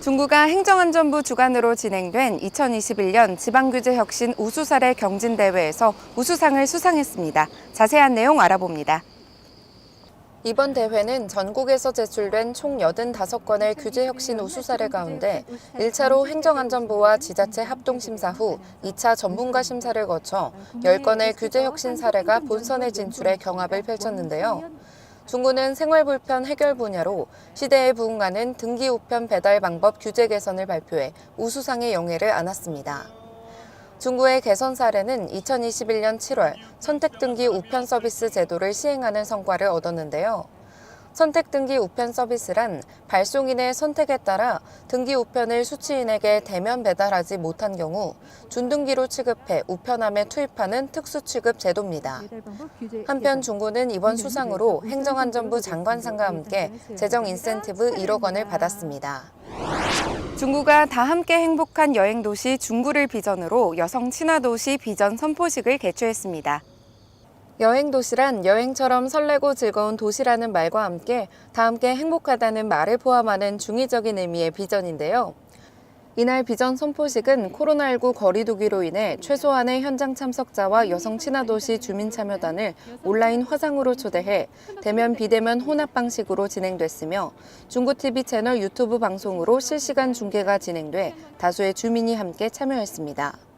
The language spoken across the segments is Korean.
중구가 행정안전부 주관으로 진행된 2021년 지방규제 혁신 우수사례 경진대회에서 우수상을 수상했습니다. 자세한 내용 알아봅니다. 이번 대회는 전국에서 제출된 총 85건의 규제혁신 우수사례 가운데 1차로 행정안전부와 지자체 합동심사 후 2차 전문가 심사를 거쳐 10건의 규제혁신 사례가 본선에 진출해 경합을 펼쳤는데요. 중구는 생활불편 해결 분야로 시대에 부응하는 등기 우편 배달 방법 규제 개선을 발표해 우수상의 영예를 안았습니다. 중구의 개선 사례는 2021년 7월 선택등기 우편 서비스 제도를 시행하는 성과를 얻었는데요. 선택 등기 우편 서비스란 발송인의 선택에 따라 등기 우편을 수취인에게 대면 배달하지 못한 경우 준등기로 취급해 우편함에 투입하는 특수 취급 제도입니다. 한편 중구는 이번 수상으로 행정안전부 장관상과 함께 재정 인센티브 1억 원을 받았습니다. 중구가 다 함께 행복한 여행 도시 중구를 비전으로 여성 친화 도시 비전 선포식을 개최했습니다. 여행 도시란 여행처럼 설레고 즐거운 도시라는 말과 함께 다 함께 행복하다는 말을 포함하는 중의적인 의미의 비전인데요. 이날 비전 선포식은 코로나19 거리두기로 인해 최소한의 현장 참석자와 여성 친화 도시 주민 참여단을 온라인 화상으로 초대해 대면 비대면 혼합 방식으로 진행됐으며 중구TV 채널 유튜브 방송으로 실시간 중계가 진행돼 다수의 주민이 함께 참여했습니다.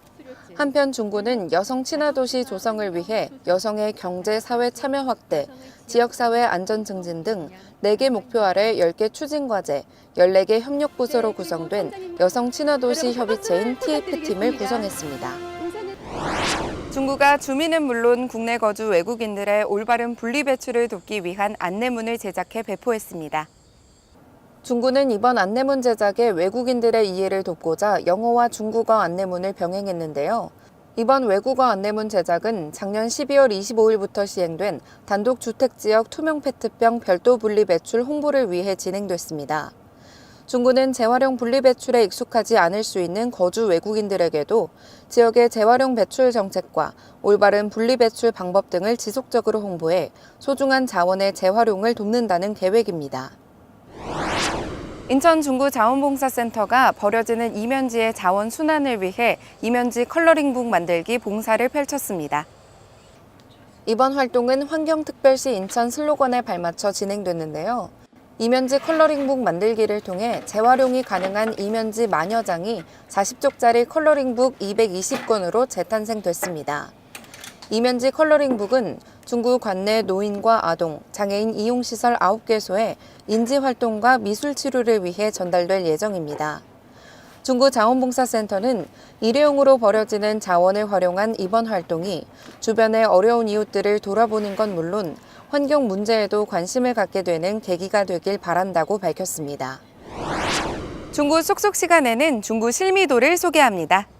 한편 중구는 여성 친화 도시 조성을 위해 여성의 경제 사회 참여 확대, 지역사회 안전 증진 등 4개 목표 아래 10개 추진 과제, 14개 협력 부서로 구성된 여성 친화 도시 협의체인 TF팀을 구성했습니다. 중구가 주민은 물론 국내 거주 외국인들의 올바른 분리 배출을 돕기 위한 안내문을 제작해 배포했습니다. 중구는 이번 안내문 제작에 외국인들의 이해를 돕고자 영어와 중국어 안내문을 병행했는데요. 이번 외국어 안내문 제작은 작년 12월 25일부터 시행된 단독 주택 지역 투명 페트병 별도 분리 배출 홍보를 위해 진행됐습니다. 중구는 재활용 분리 배출에 익숙하지 않을 수 있는 거주 외국인들에게도 지역의 재활용 배출 정책과 올바른 분리 배출 방법 등을 지속적으로 홍보해 소중한 자원의 재활용을 돕는다는 계획입니다. 인천 중구 자원봉사센터가 버려지는 이면지의 자원 순환을 위해 이면지 컬러링북 만들기 봉사를 펼쳤습니다. 이번 활동은 환경특별시 인천 슬로건에 발맞춰 진행됐는데요. 이면지 컬러링북 만들기를 통해 재활용이 가능한 이면지 만여 장이 40쪽짜리 컬러링북 220권으로 재탄생됐습니다. 이면지 컬러링북은 중구 관내 노인과 아동, 장애인 이용시설 9개소에 인지활동과 미술치료를 위해 전달될 예정입니다. 중구 자원봉사센터는 일회용으로 버려지는 자원을 활용한 이번 활동이 주변의 어려운 이웃들을 돌아보는 건 물론 환경 문제에도 관심을 갖게 되는 계기가 되길 바란다고 밝혔습니다. 중구 속속 시간에는 중구 실미도를 소개합니다.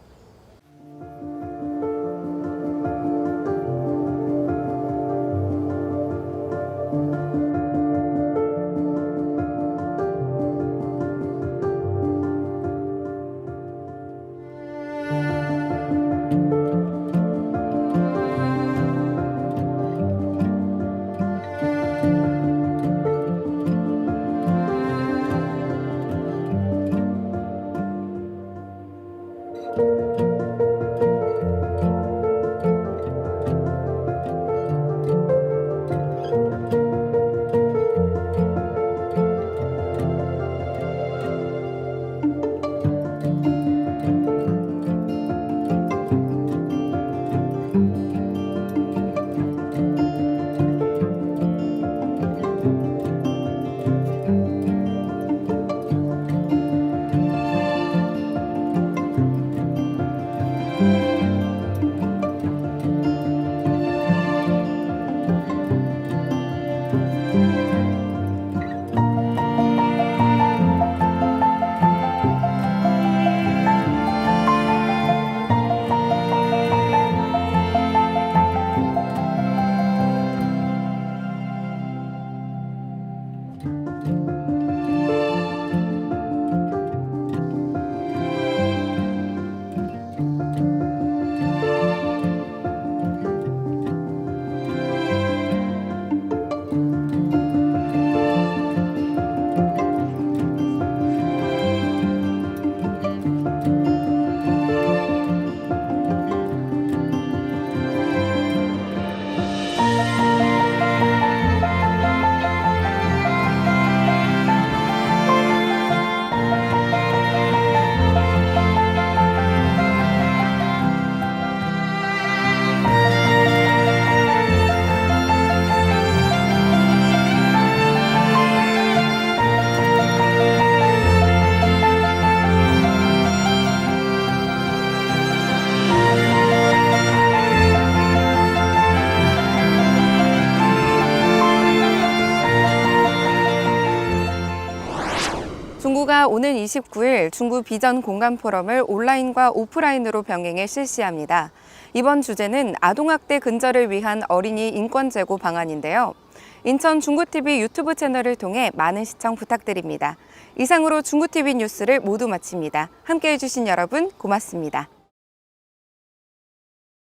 중구가 오는 29일 중구 비전 공간 포럼을 온라인과 오프라인으로 병행해 실시합니다. 이번 주제는 아동학대 근절을 위한 어린이 인권 제고 방안인데요. 인천 중구TV 유튜브 채널을 통해 많은 시청 부탁드립니다. 이상으로 중구TV 뉴스를 모두 마칩니다. 함께 해주신 여러분 고맙습니다.